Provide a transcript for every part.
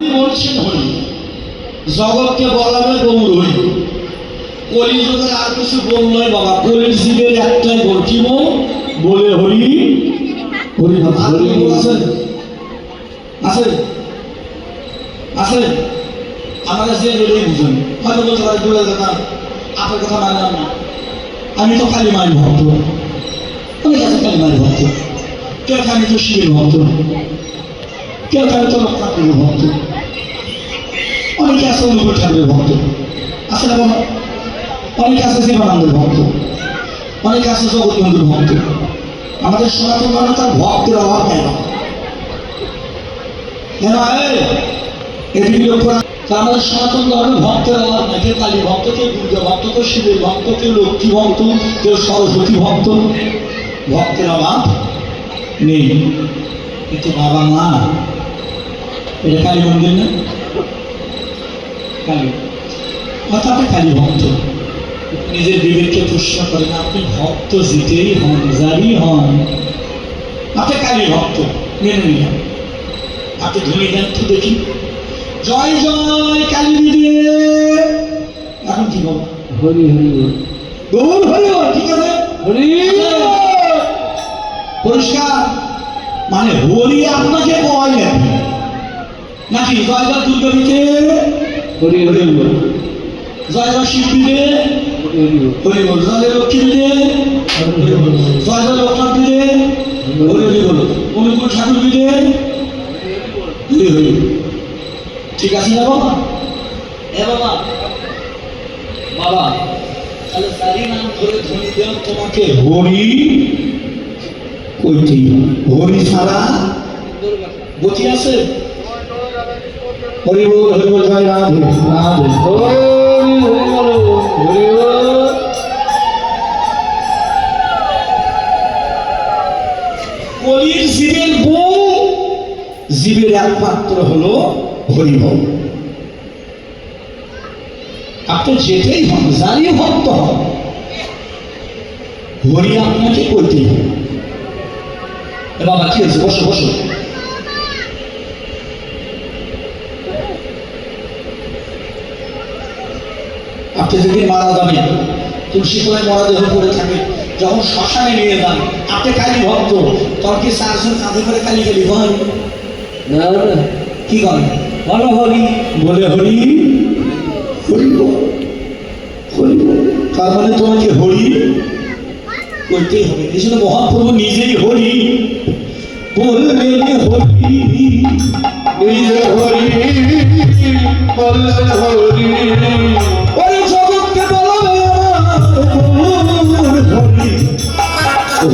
বলছেন হরি। জগৎকে বলাবে গৌর হরি কলিযুগের আর কিছু বললই বাবা, কলির জীবের একটাই বল কি বল বলে হরি। হরি বাবা, আর কি বল আছে? আছে? আছে? আমাদের যে বলেই বুঝুন হয়তো বলতে পারে দূরে দেখা আপনার কথা মানলাম না। আমি তো কালী মায়ের ভক্ত। অনেক আছে কালী মায়ের ভক্ত। কেউ আমি তো শিবের ভক্ত কেউ আমি তো লক্ষ্মণের ভক্ত। অনেকে আছে ঠাকুরের ভক্ত। আছে অনেকে আছে শিবানন্দের ভক্ত। অনেকে আছে জগৎবন্ধুর ভক্ত। আমাদের সনাতন ধর্মে তার ভক্তের অভাব নেই। কেন? আমাদের সনাতন ধর্মে ভক্তের অভাব নেই। কেউ কালী ভক্ত কেউ দুর্গা ভক্ত কেউ শিবের ভক্ত কেউ লক্ষ্মী ভক্ত কেউ সরস্বতী ভক্ত, ভক্তের অভাব নেই। কিন্তু বাবা মা, এটা কালী মন্দির না? কালী অর্থাৎ আপনি কালী ভক্ত। নিজের বিবেককে প্রশ্ন করেন আপনি ভক্ত জিতেই হন যারই হন আপনি কালী ভক্ত মেনে নিলাম আপনি ধ্বনি দেন তো দেখি। জয় জয় কালী এখন কি বল হরি হরি। গৌর হরি ঠিক আছে? হরি। পরিষ্কার? মানে হরি আপনাকে কয় নাকি নাকি জয় জয় দুর্গা হরি হরি বল। জয় জয় শিব দিতে হরি বল। জয় লক্ষ্মী হরি জয় জয় লোকনাথ দিতে হরি হরি বল। অনুকূল ঠাকুর দিতে হরি হরি ঠিক আছে না বাবা? এ বাবা। বাবা। তাহলে চারি নাম ধরে ধ্বনি দেও তোমাকে। হরি কইতেই হরি ছাড়া গতি আছে? হরি বল হরি বল জয় রাধে রাধে। হরি বল একমাত্র হলো হরিবল আপনি যেতেই ভক্ত হন, হরি আপনাকে করতেই হবে। বাবা কি বসো বসো। আপনি যদি মারা যাবেন তুলসী তলায় মরা দেহ পড়ে থাকে। যখন শ্মশানে নিয়ে যান আপনি কালী ভক্ত। তখন কি চারজন কাঁধে করে কালী গেলি হয়। না কি করেন বলো হরি। বলে হরি। হরি হরি তার মানে তোমাকে হরি করতেই হবে। এই জন্য মহাপ্রভু নিজেই হরি। হরি। নিজে হরি বলবে হরি।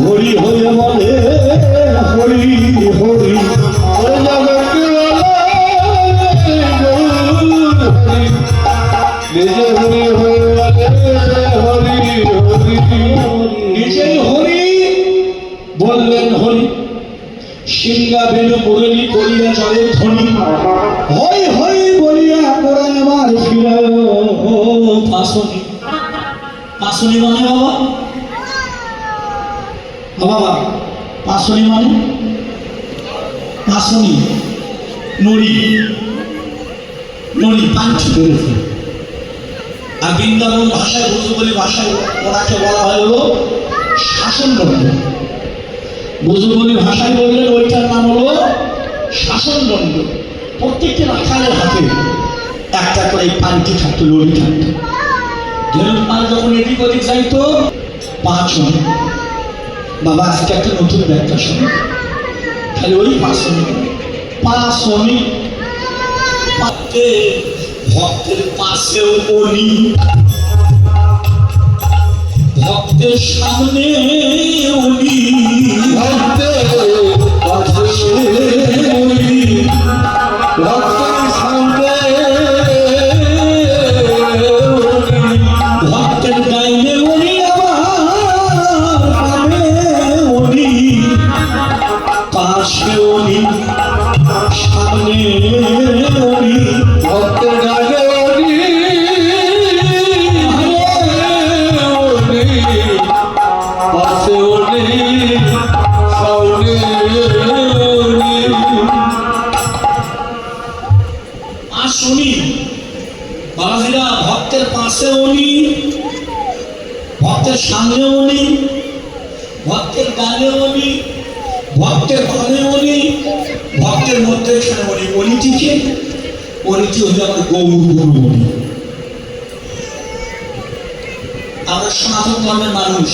হরি হয়ে বলে হরি হরি। সিংহা বেনু মুরলি করিয়া চলে ধ্বনি হই হই বলিয়া করে আমার ফিরে পাশনি পাশনি মানে বাবা? বাবা পাশনি মানে? পাশনি নড়ি নড়ি পাঞ্চি আর বৃন্দাবন ভাষায় বুঝবলি ভাষায় ওনাকে বলা হয় হলো শাসনদণ্ড বুঝবলি ভাষায় বললেন, ওইটার নাম হলো শাসনদণ্ড প্রত্যেকটি রাখালের হাতে একটা করে পানটি থাকতো লড়ি থাকতো। ধরুন পান যখন এদিক ওদিক যাইতো, পাঁচ জন। বাবা, আজকে একটা নতুন ব্যাখ্যা শুনে। খালি ওই পাঁচশনি পাঁচশনি পাতে ভক্তের পাশেও বলি ভক্তের সামনে উনি সামনে ভক্তের ভক্তের পাশে উনি ভক্তের সামনে উনি ভক্তের গানে উনি ভক্তের ঘরে উনি ভক্তের মধ্যে এখানে উনি অলিটিকে, অলিটি হলে আমার গৌর গুরু উনি আমরা সনাতন ধর্মের মানুষ।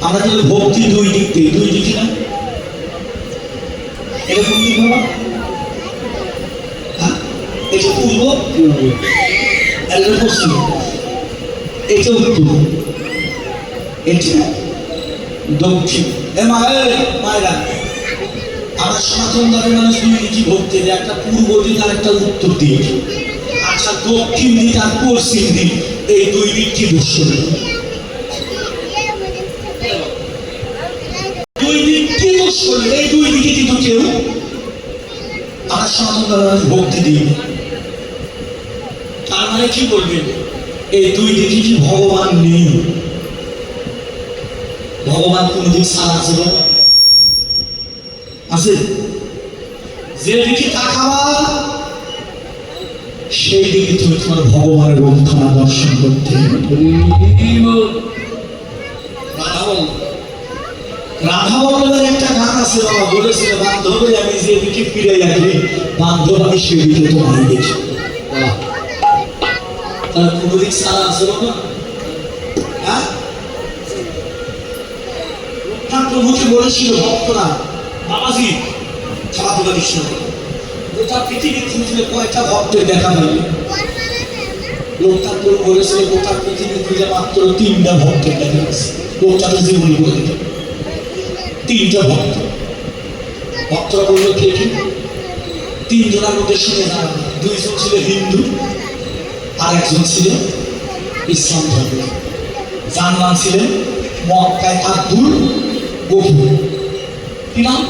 আমরা কিন্তু ভক্তি দুই দিক থেকে দুই দিকে না? এরকম কি বাবা হ্যাঁ? এটা পূর্ব এটা পশ্চিম। এটা উত্তর। এটা দক্ষিণ এ মায়েরা, আমরা সনাতন ধর্মের মানুষ ভক্তি একটা পূর্ব দিক আর একটা উত্তর দিক। আচ্ছা দক্ষিণ দিক আর পশ্চিম দিক, এই দুই দিক কি দৃশ্য দুই দিক কি এই দুই দিকে কিন্তু কেউ আমার সনাতন ধর্মের ভক্তি দিই তার মানে কি বলবেন এই দুই দিকে কি ভগবান নেই? ভগবান কোন দিক সারা বলো? আছে? যে দিকে তাকাবা, সেই দিকে তুমি তোমার ভগবানের রূপখানা দর্শন করতে রাধা একটা গান আছে, বাবা, বলেছিল, বান্ধবে, আমি যেদিকে ফিরে যাই বান্ধব আমি সেদিকে তোমার দেখি। তার দিক সারা আছে বাবা হ্যাঁ তার প্রভুকে বলেছিল, ভক্তরা, বাবাজি খেলাধুলা কৃষ্ণ। গোটা পৃথিবী খুঁজলে কয়টা ভক্তের দেখা পাইবে লোকটার প্রভু বলেছিল গোটা পৃথিবী খুঁজে মাত্র তিনটা ভক্তের দেখা গেছে লোকটাকে জীবনী বলে তিনটা ভক্ত। ভক্তরা বলল, কে, কি? তিনজনের মধ্যে শুনে না দুইজন ছিল হিন্দু আর একজন ছিল ইসলাম ধর্ম। যার ছিলেন, মক্কায় আব্দুল গফুর কি নাম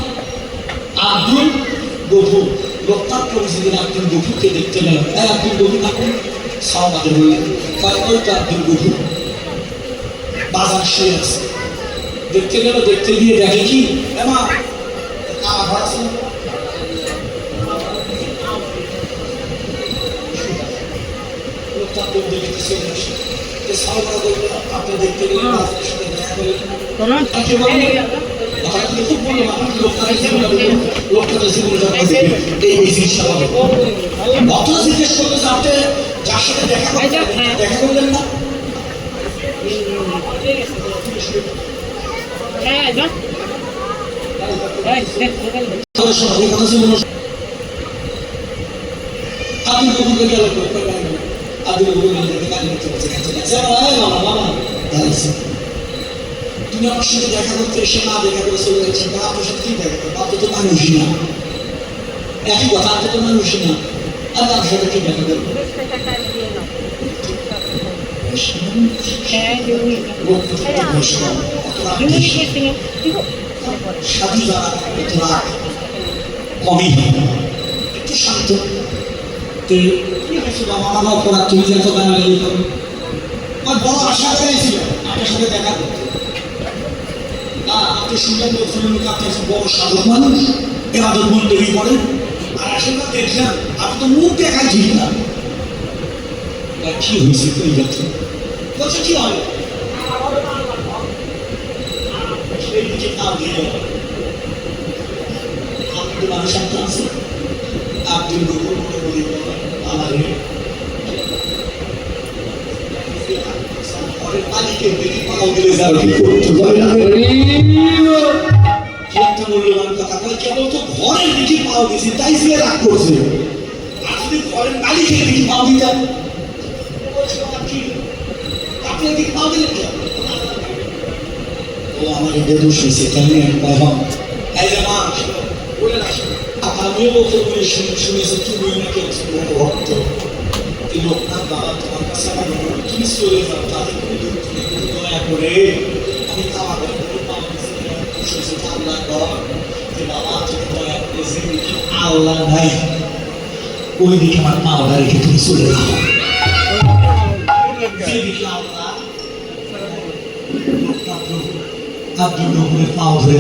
আব্দুল গফুর প্রভু সেদিন আব্দুল গফুরকে দেখতে গেল। হ্যাঁ আব্দুল গফুর সাওমাদের বললেন কয় ওই তো আব্দুল গফুর বাজার শুয়ে আছে দেখতে গেল দেখতে গিয়ে দেখে কি? এমা বলল, আপনি দেখতে গেলেন বাজারের সাথে দেখা। করল যে, আপনি যার সাথে দেখা করলেন, দেখা করলেন না হ্যাঁ যাও এই দেখ মোবাইল দে। তাহলে শোনো, এই কথা ছিল না। আব্দুল কবুরকে গেল কই, কই গেল? আব্দুল কবুর গেল, দেখে কান্না করতে। আমার, এই মামা, মামা। তুমি আমার সাথে দেখা করতে এসে না দেখা করে চলে যাচ্ছেন তা আপনার সাথে কি দেখা করব আপনি তো মানুষই না একই কথা আপনি তো মানুষই না আর তার সাথে কি দেখা করব সাধু যারা অত কমই বাবা বড় আশা করেছিল আপনার সাথে দেখা করতে আপনি শুনলেন বলছিলেন যে আপনি একজন বড় সাধক মানুষ, এ আদর বন্ধবী করেন আর আসলে দেখলাম, আপনি তো মুখ দেখাই ঠিক না। কি হয়েছে কই যাচ্ছে? বলছে, কি যাবে আব্দুল মানুষ একটা আব্দুল গফুর মনে বলি আমাদের ঘরের মালিকের দিকে পাও দিলে যাবে কি করতে পারে না কি একটা তো ঘরের দিকে পাও দিয়েছে তাই সে রাগ করছে আর যদি ঘরের মালিকের দিকে পাও দিতাম বলছে, "বাবা, কি? আপনি এদিকে পাও দিলেন কেন?" ও মা বলে না আমিও বলতে শুনেছি তুমি একজন ভক্ত এই লোকনাথ বাবা দয়া করে আমি কামা করে পাওয়া গেছি আল্লাহ ওই দিকে আমার পাওয়া রেখে তুমি চলে যাও যে দিকে আল্লাহ আব্দুল নবুরের পাও ধরে